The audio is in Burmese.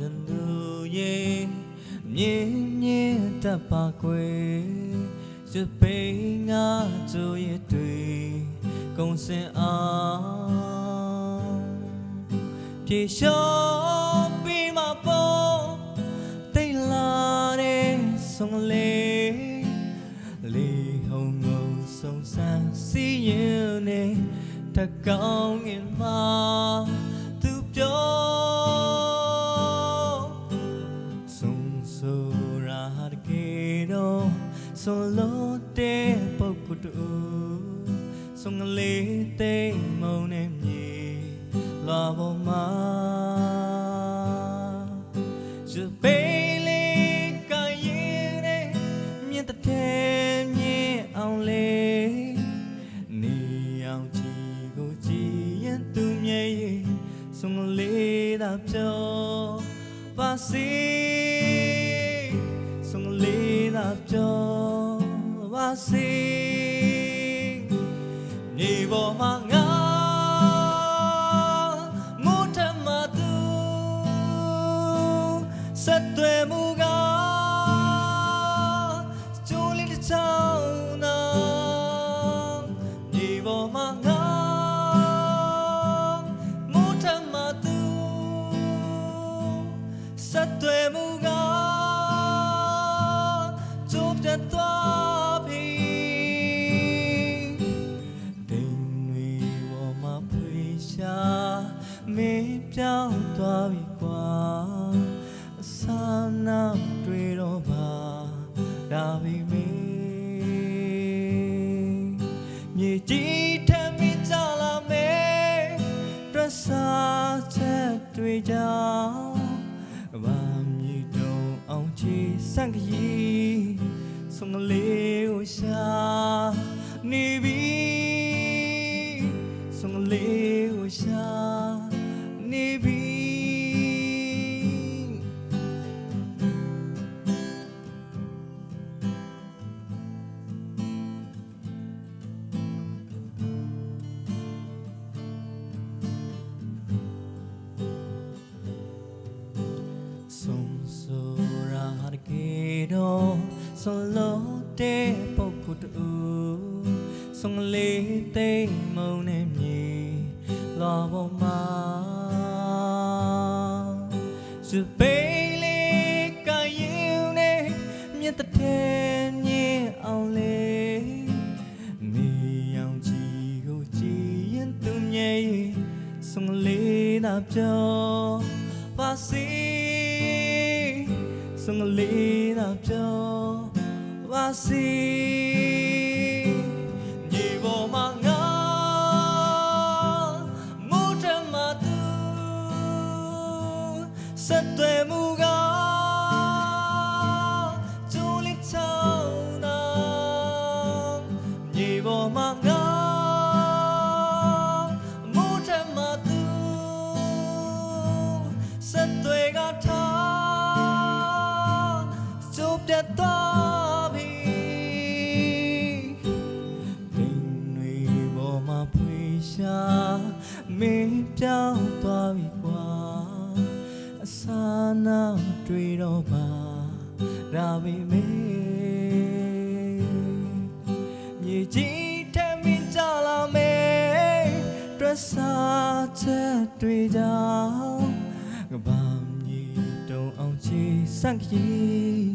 人路耶，耶耶的把鬼，这悲啊这也对，共生啊，别笑比马波，对啦的送礼，礼后我送上思念你，他高音嘛，都表。 တကေတော့ဆုံးလို့တဲ့ပုဂ္ဂိုလ်တူဆုံးကလေးသိမ့်မုံနဲ့မြေလာပေါ်မှာရပေးလေးကရင်တဲ့မြင့်တဲ့မြင့်အောင်လေးနေအောင်ကြည့်ကိုကြည်ရင်သူမြဲရဲ့ဆုံးကလေးသာပြောပါစေဆုံးကလေး သာပြောပါစေနေပေါ်မှာငါမို့ထမသူဆက်သွယ်မှုကကျိုးလေးတစ်ချောင်းနာနေပေါ်မှာငါ ရှာမင်းပြောင်းသွားပြီကွာအစာနာတွေ့တော့ပါဒါပေမဲ့မြေကြီးထမ်းပြီးကြလာမယ်တွက်စားချက်တွေ့ကြဘာမြေတုံအောင်ချီစံကြီးဆုံးကလေးကိုရှာနေပြီဆုံးကလေး ကိုရှာနေပြီဆုံးဆိုရာတကေတော့ဆုံးလို့တဲ့ပုဂ္ဂိုလ်တူဆုံးလေးသိမ့်မုံ နဲ့မြေလောပေါ်မှာစပိန်လေးကရင်နဲ့မြတ်တဲ့မြင်အောင်လေးနေအောင်ကြည့်ကိုကြည်ရင်သူမြဲရဲ့ဆုံးလေးသာပြောပါစေဆုံးလေးသာပြောပါစေ ဆက်သွယ်မှုကကျိုးလေးချောင်းနာဒီပေါ်မှာငါမူတမသူဆက်သွယ်ကထားကျိုးပြတ်သွားပြီတိမ်တွေပေါ်မှာဖွေရှာမင်းပြောင်းသွားပြီကွာအ စာနာတွေ့တော့ပါဒါပေမဲ့မြေကြီးထမ်းပြီးကြလာမယ်တွက်စားချက်တွေ့ကြကဘာမြေတုံအောင်ချီစန့်ကြီး